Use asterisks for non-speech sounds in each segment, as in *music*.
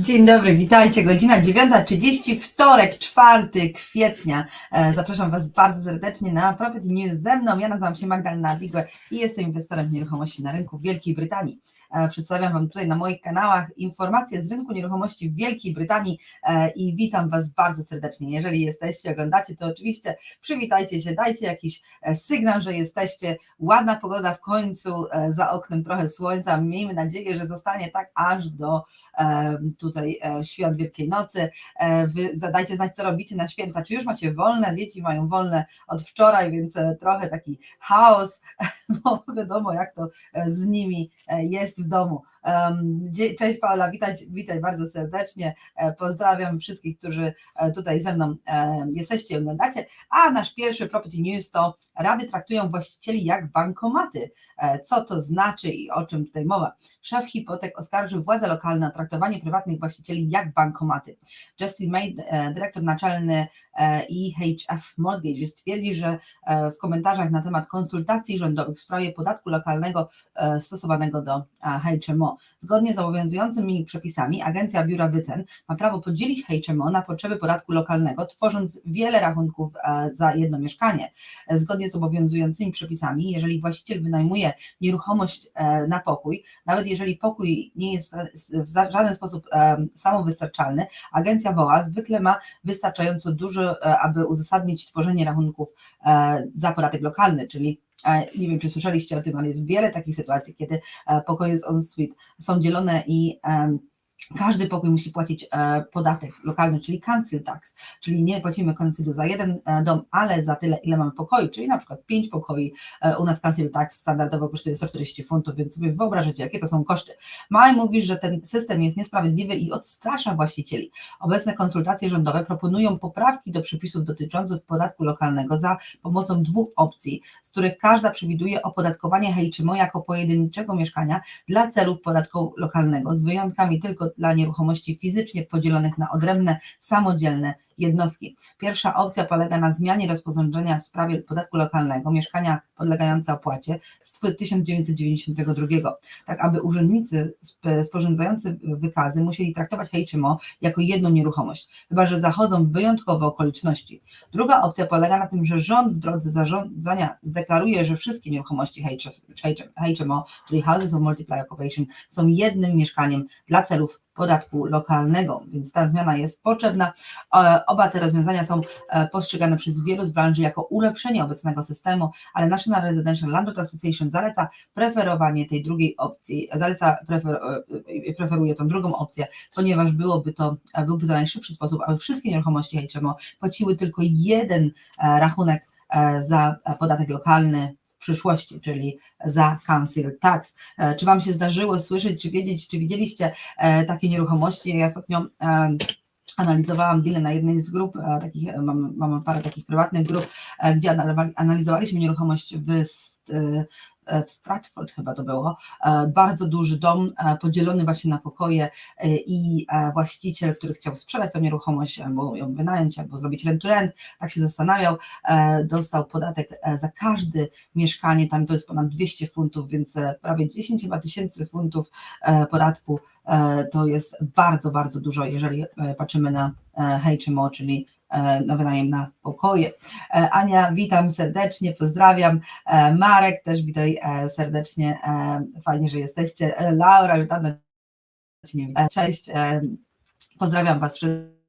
Dzień dobry, witajcie. Godzina 9.30, wtorek, 4 kwietnia. E, Zapraszam Was bardzo serdecznie na Property News ze mną. Ja nazywam się Magdalena Digłe i jestem inwestorem nieruchomości na rynku w Wielkiej Brytanii. E, Przedstawiam Wam tutaj na moich kanałach informacje z rynku nieruchomości w Wielkiej Brytanii e, i witam Was bardzo serdecznie. Jeżeli jesteście, oglądacie, to oczywiście przywitajcie się, dajcie jakiś sygnał, że jesteście. Ładna pogoda w końcu, za oknem trochę słońca. Miejmy nadzieję, że zostanie tak aż do tutaj e, świąt Wielkiej Nocy. E, Wy zadajcie znać, co robicie na święta. Czy już macie wolne? Dzieci mają wolne od wczoraj, więc e, trochę taki chaos, *laughs* bo wiadomo, jak to z nimi jest w domu. Cześć Paula, witaj, witaj bardzo serdecznie. E, Pozdrawiam wszystkich, którzy e, tutaj ze mną e, jesteście i oglądacie. A nasz pierwszy Property News to rady traktują właścicieli jak bankomaty. Co to znaczy i o czym tutaj mowa? Szef hipotek oskarżył władze lokalne o traktowanie prywatnych właścicieli jak bankomaty. Justin May, dyrektor naczelny e, IHF Mortgage, twierdzi, że w komentarzach na temat konsultacji rządowych w sprawie podatku lokalnego stosowanego do e, Zgodnie z obowiązującymi przepisami Agencja Biura Wycen ma prawo podzielić HMO na potrzeby podatku lokalnego, tworząc wiele rachunków e, za jedno mieszkanie. Zgodnie z obowiązującymi przepisami, jeżeli właściciel wynajmuje nieruchomość e, na pokój, nawet jeżeli pokój nie jest w żaden sposób e, samowystarczalny, agencja WOA zwykle ma wystarczająco dużo, aby uzasadnić tworzenie rachunków za podatek lokalny, czyli nie wiem, czy słyszeliście o tym, ale jest wiele takich sytuacji, kiedy e, pokoje z ensuite są dzielone i każdy pokój musi płacić e, podatek lokalny, czyli council tax, czyli nie płacimy councilu za jeden e, dom, ale za tyle, ile mamy pokoi, czyli na przykład 5 pokoi, e, u nas council tax standardowo kosztuje 140 funtów, więc sobie wyobrażacie, jakie to są koszty. Maj mówi, że ten system jest niesprawiedliwy i odstrasza właścicieli. Obecne konsultacje rządowe proponują poprawki do przepisów dotyczących podatku lokalnego za pomocą dwóch opcji, z których każda przewiduje opodatkowanie HMO jako pojedynczego mieszkania dla celów podatku lokalnego, z wyjątkami tylko dla nieruchomości fizycznie podzielonych na odrębne, samodzielne jednostki. Pierwsza opcja polega na zmianie rozporządzenia w sprawie podatku lokalnego, mieszkania podlegające opłacie z 1992, tak aby urzędnicy sp- sporządzający wykazy musieli traktować HMO jako jedną nieruchomość, chyba że zachodzą wyjątkowe okoliczności. Druga opcja polega na tym, że rząd w drodze zarządzania zdeklaruje, że wszystkie nieruchomości HMO, czyli Houses of Multiply Occupation, są jednym mieszkaniem dla celów podatku lokalnego, więc ta zmiana jest potrzebna. E, Oba te rozwiązania są e, postrzegane przez wielu z branży jako ulepszenie obecnego systemu, ale National Residential Landlord Association zaleca preferowanie tej drugiej opcji, zaleca, prefer, e, preferuje tą drugą opcję, ponieważ byłoby to, byłby to najszybszy sposób, aby wszystkie nieruchomości HMO płaciły tylko jeden rachunek za podatek lokalny przyszłości, czyli za council tax. E, Czy Wam się zdarzyło słyszeć, czy wiedzieć, czy widzieliście e, takie nieruchomości? Ja ostatnio e, analizowałam deale na jednej z grup, takich, mam, mam parę takich prywatnych grup, gdzie analizowali- analizowaliśmy nieruchomość w, w Stratford chyba to było, e, bardzo duży dom e, podzielony właśnie na pokoje e, i e, właściciel, który chciał sprzedać tę nieruchomość albo ją wynająć, albo zrobić rent to rent, tak się zastanawiał, e, dostał podatek e, za każde mieszkanie, tam to jest ponad 200 funtów, więc e, prawie 10 chyba tysięcy funtów e, podatku e, to jest bardzo, bardzo dużo, jeżeli e, patrzymy na e, HMO, czyli e, na wynajem na pokoje. E, Ania, witam serdecznie, pozdrawiam. E, Marek, też witaj e, serdecznie, e, fajnie, że jesteście. E, Laura, widziałam. Cześć, e, pozdrawiam Was wszystkich.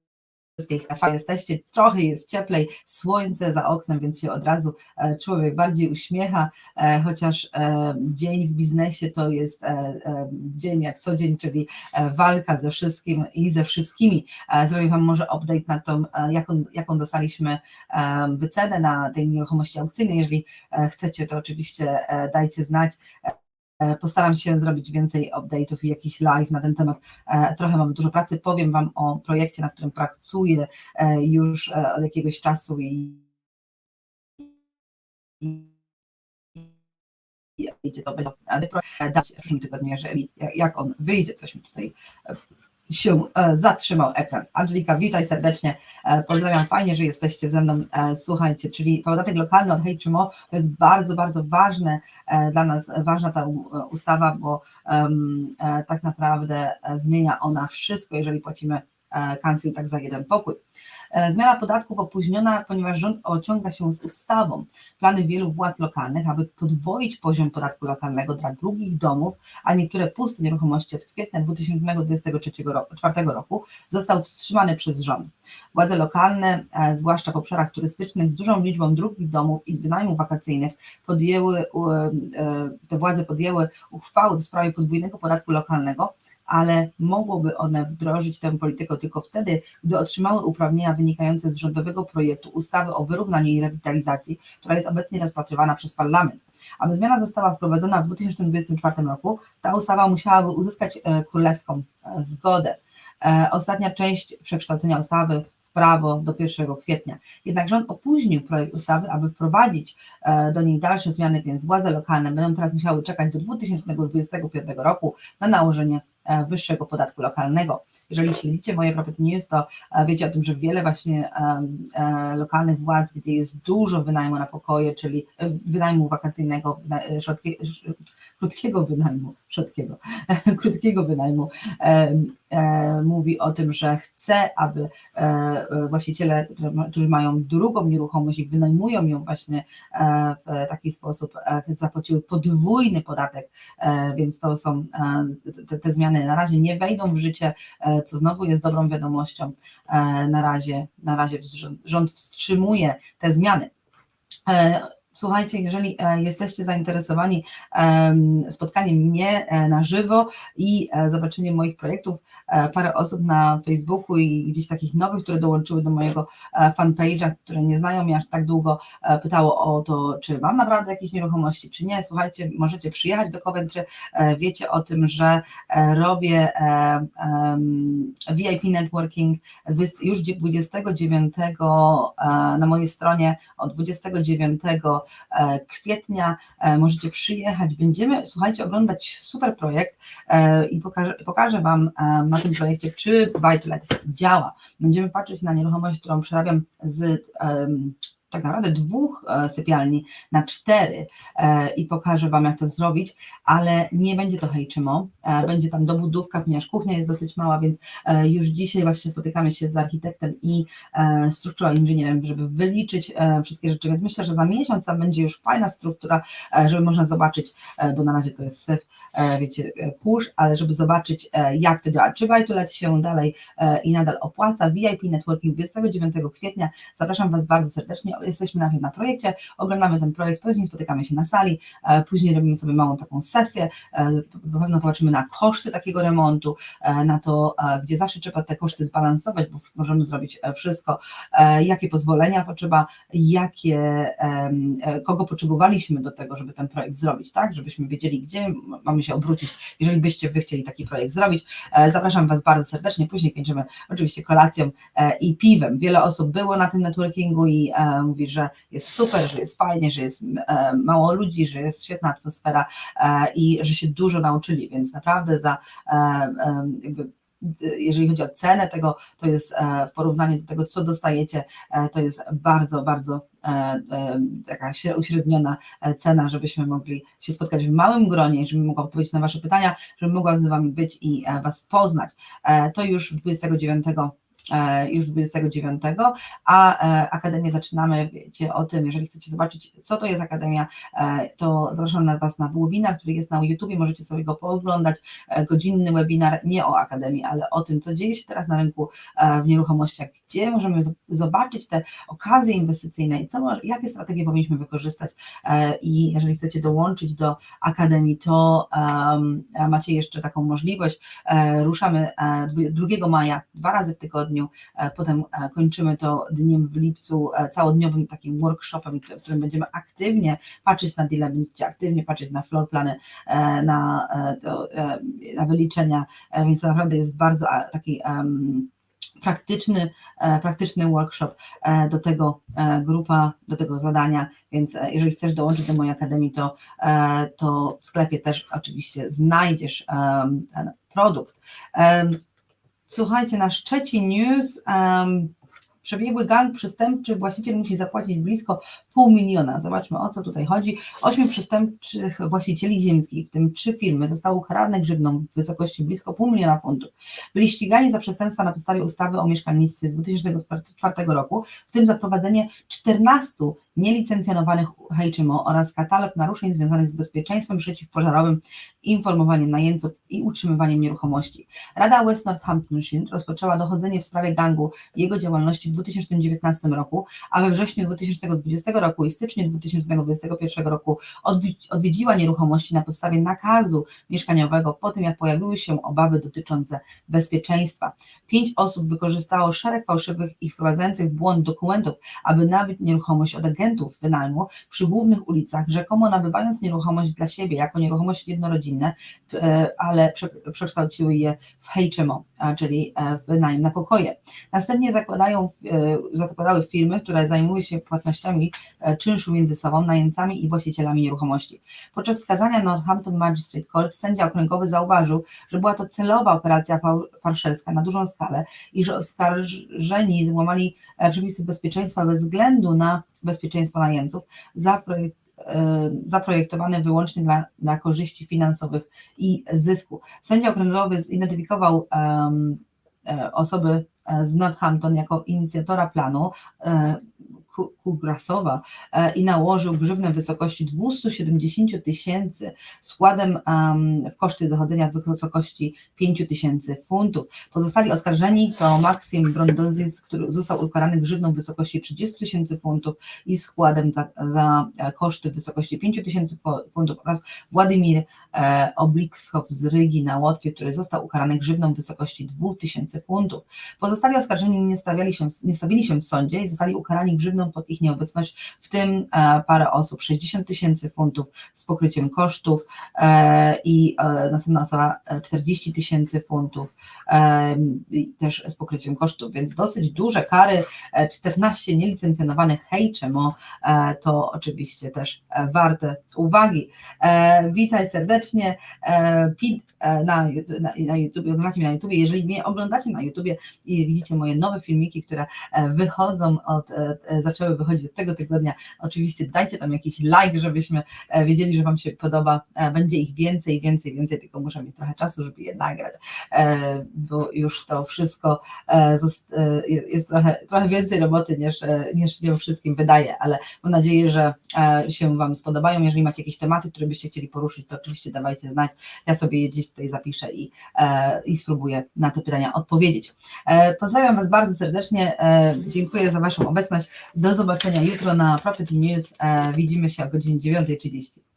Fajnie jesteście, trochę jest cieplej, słońce za oknem, więc się od razu e, człowiek bardziej uśmiecha, e, chociaż e, dzień w biznesie to jest dzień jak co dzień, czyli walka ze wszystkim i ze wszystkimi. Zrobię Wam może update na tą, jaką, jaką dostaliśmy wycenę na tej nieruchomości aukcyjnej. Jeżeli chcecie, to oczywiście dajcie znać. E, Postaram się zrobić więcej update'ów i jakiś live na ten temat. E, Trochę mamy dużo pracy. Powiem Wam o projekcie, na którym pracuję e, już e, od jakiegoś czasu i, idzie to będzie dać w przyszłym tygodniu, jeżeli jak on wyjdzie, coś mi tutaj e, się e, zatrzymał ekran. Angelika, witaj serdecznie, e, pozdrawiam, fajnie, że jesteście ze mną. E, Słuchajcie, czyli podatek lokalny od HMO to jest bardzo, bardzo ważne dla nas, ważna ta ustawa, bo e, tak naprawdę zmienia ona wszystko, jeżeli płacimy council tak za jeden pokój. E, Zmiana podatków opóźniona, ponieważ rząd ociąga się z ustawą. Plany wielu władz lokalnych, aby podwoić poziom podatku lokalnego dla drugich domów, a niektóre puste nieruchomości od kwietnia 2023 roku, 4 roku został wstrzymany przez rząd. Władze lokalne, e, zwłaszcza w obszarach turystycznych z dużą liczbą drugich domów i wynajmów wakacyjnych, podjęły, e, te władze podjęły uchwały w sprawie podwójnego podatku lokalnego, ale mogłoby one wdrożyć tę politykę tylko wtedy, gdy otrzymały uprawnienia wynikające z rządowego projektu ustawy o wyrównaniu i rewitalizacji, która jest obecnie rozpatrywana przez parlament. Aby zmiana została wprowadzona w 2024 roku, ta ustawa musiałaby uzyskać e, królewską e, zgodę. E, Ostatnia część przekształcenia ustawy w prawo do 1 kwietnia. Jednak rząd opóźnił projekt ustawy, aby wprowadzić do niej dalsze zmiany, więc władze lokalne będą teraz musiały czekać do 2025 roku na nałożenie wyższego podatku lokalnego. Jeżeli śledzicie moje Property News, to e, wiecie o tym, że wiele właśnie e, lokalnych władz, gdzie jest dużo wynajmu na pokoje, czyli e, wynajmu wakacyjnego, e, krótkiego wynajmu, *laughs* szotkiego, krótkiego wynajmu, e, mówi o tym, że chce, aby e, e, właściciele, którzy ma- którzy mają drugą nieruchomość i wynajmują ją właśnie e, w taki sposób, e, zapłaciły podwójny podatek, e, więc to są e, te, te zmiany na razie nie wejdą w życie, e, co znowu jest dobrą wiadomością. E, Na razie, na razie rząd wstrzymuje te zmiany. Słuchajcie, jeżeli e, jesteście zainteresowani em, spotkaniem mnie e, na żywo i e, zobaczeniem moich projektów, parę osób na Facebooku i gdzieś takich nowych, które dołączyły do mojego fanpage'a, które nie znają mnie aż tak długo, pytało o to, czy mam naprawdę jakieś nieruchomości, czy nie. Słuchajcie, możecie przyjechać do Coventry, wiecie o tym, że robię VIP Networking 20, już 29 e, na mojej stronie od 29 e, kwietnia e, możecie przyjechać. Będziemy, słuchajcie, oglądać super projekt e, i pokażę, pokażę Wam e, na tym projekcie, czy Buy-to-Let działa. Będziemy patrzeć na nieruchomość, którą przerabiam z tak naprawdę dwóch e, sypialni na cztery e, i pokażę Wam, jak to zrobić, ale nie będzie to HMO, e, będzie tam dobudówka, ponieważ kuchnia jest dosyć mała, więc już dzisiaj właśnie spotykamy się z architektem i strukturą inżynierem, żeby wyliczyć wszystkie rzeczy, więc myślę, że za miesiąc tam będzie już fajna struktura, żeby można zobaczyć, bo na razie to jest syf, wiecie, kurz, ale żeby zobaczyć, jak to działa, czy Bajtulet się dalej i nadal opłaca, VIP Networking 29 kwietnia, zapraszam Was bardzo serdecznie, jesteśmy najpierw na projekcie, oglądamy ten projekt, później spotykamy się na sali, e, później robimy sobie małą taką sesję, e, na pewno popatrzymy na koszty takiego remontu, e, na to, gdzie zawsze trzeba te koszty zbalansować, bo możemy zrobić wszystko, jakie pozwolenia potrzeba, jakie, kogo potrzebowaliśmy do tego, żeby ten projekt zrobić, tak, żebyśmy wiedzieli, gdzie mamy się obrócić, jeżeli byście Wy chcieli taki projekt zrobić. Zapraszam Was bardzo serdecznie, później kończymy oczywiście kolacją i piwem. Wiele osób było na tym networkingu i mówi, że jest super, że jest fajnie, że jest e, mało ludzi, że jest świetna atmosfera e, i że się dużo nauczyli, więc naprawdę za e, jakby jeżeli chodzi o cenę tego, to jest w porównaniu do tego, co dostajecie, to jest bardzo, bardzo taka śre- uśredniona cena, żebyśmy mogli się spotkać w małym gronie, żebym mogła odpowiedzieć na Wasze pytania, żebym mogła z Wami być i Was poznać. To już 29 e, już 29, a e, Akademię zaczynamy, wiecie o tym, jeżeli chcecie zobaczyć, co to jest Akademia, e, to zapraszam na Was na webinar, który jest na YouTubie, możecie sobie go pooglądać, e, godzinny webinar, nie o Akademii, ale o tym, co dzieje się teraz na rynku e, w nieruchomościach, gdzie możemy zobaczyć te okazje inwestycyjne i co, jakie strategie powinniśmy wykorzystać e, i jeżeli chcecie dołączyć do Akademii, to macie jeszcze taką możliwość, E, ruszamy e, dwu- 2 maja, dwa razy w tygodniu, e, potem e, kończymy to dniem w lipcu, e, całodniowym takim workshopem, w którym będziemy aktywnie patrzeć na będziecie aktywnie patrzeć na floor plany, e, na, na wyliczenia, więc naprawdę jest bardzo taki praktyczny, praktyczny workshop do tego grupa, do tego zadania, więc jeżeli chcesz dołączyć do mojej akademii, to, to w sklepie też oczywiście znajdziesz ten produkt. Słuchajcie, nasz trzeci news. Um, przebiegły gang przestępczy, właściciel musi zapłacić blisko pół miliona. Zobaczmy o co tutaj chodzi. Ośmiu przestępczych właścicieli ziemskich, w tym trzy firmy, zostało ukarane grzywną w wysokości blisko pół miliona funtów. Byli ścigani za przestępstwa na podstawie ustawy o mieszkalnictwie z 2004 roku, w tym za prowadzenie 14 nielicencjonowanych HMO oraz katalog naruszeń związanych z bezpieczeństwem przeciwpożarowym, informowaniem najemców i utrzymywaniem nieruchomości. Rada West Northamptonshire rozpoczęła dochodzenie w sprawie gangu jego działalności 2019 roku, a we wrześniu 2020 roku i styczniu 2021 roku odwi- odwiedziła nieruchomości na podstawie nakazu mieszkaniowego po tym, jak pojawiły się obawy dotyczące bezpieczeństwa. Pięć osób wykorzystało szereg fałszywych i wprowadzających w błąd dokumentów, aby nabyć nieruchomość od agentów wynajmu przy głównych ulicach, rzekomo nabywając nieruchomość dla siebie jako nieruchomość jednorodzinne, e, ale prze- przekształciły je w HMO, czyli e, w wynajem na pokoje. Następnie zakładają, zakładały firmy, które zajmują się płatnościami e, czynszu między sobą, najemcami i właścicielami nieruchomości. Podczas skazania Northampton Magistrate Court sędzia okręgowy zauważył, że była to celowa operacja farszerska na dużą skalę i że oskarżeni złamali e, przepisy bezpieczeństwa bez względu na bezpieczeństwo najemców, zaprojek- e, zaprojektowane wyłącznie dla, dla korzyści finansowych i zysku. Sędzia okręgowy zidentyfikował e, osoby e, z Northampton jako inicjatora planu Ku- Kugrasowa e, i nałożył grzywnę w wysokości 270 tysięcy składem em, w koszty dochodzenia w wysokości 5 tysięcy funtów. Pozostali oskarżeni to Maxim Brondozis, który został ukarany grzywną w wysokości 30 tysięcy funtów i składem za, za e, koszty w wysokości 5 tysięcy fu- funtów oraz Władimir e, Oblikskow z Rygi na Łotwie, który został ukarany grzywną w wysokości 2 tysięcy funtów. Pozostali oskarżeni nie, stawiali się, nie stawili się w sądzie i zostali ukarani grzywną pod ich nieobecność, w tym e, parę osób 60 tysięcy funtów z pokryciem kosztów e, i e, następna osoba e, 40 tysięcy funtów też z pokryciem kosztów, więc dosyć duże kary, e, 14 nielicencjonowanych HMO, to oczywiście też warte uwagi. E, Witaj serdecznie, e, Pit e, na, na, na YouTube, oglądacie na YouTube, jeżeli mnie oglądacie na YouTube i widzicie moje nowe filmiki, które e, wychodzą od, e, e, zaczęły wychodzić od tego tygodnia, oczywiście dajcie tam jakiś like, żebyśmy e, wiedzieli, że Wam się podoba, E, będzie ich więcej, więcej, więcej, tylko muszę mieć trochę czasu, żeby je nagrać, e, bo już to wszystko e, e, jest trochę, trochę więcej roboty niż, e, niż się wszystkim wydaje, ale mam nadzieję, że e, się Wam spodobają. Jeżeli macie jakieś tematy, które byście chcieli poruszyć, to oczywiście dawajcie znać. Ja sobie je gdzieś tutaj zapiszę i, e, i spróbuję na te pytania odpowiedzieć. E, Pozdrawiam Was bardzo serdecznie. e, Dziękuję za Waszą obecność. Do zobaczenia jutro na Property News. Widzimy się o godzinie 9.30.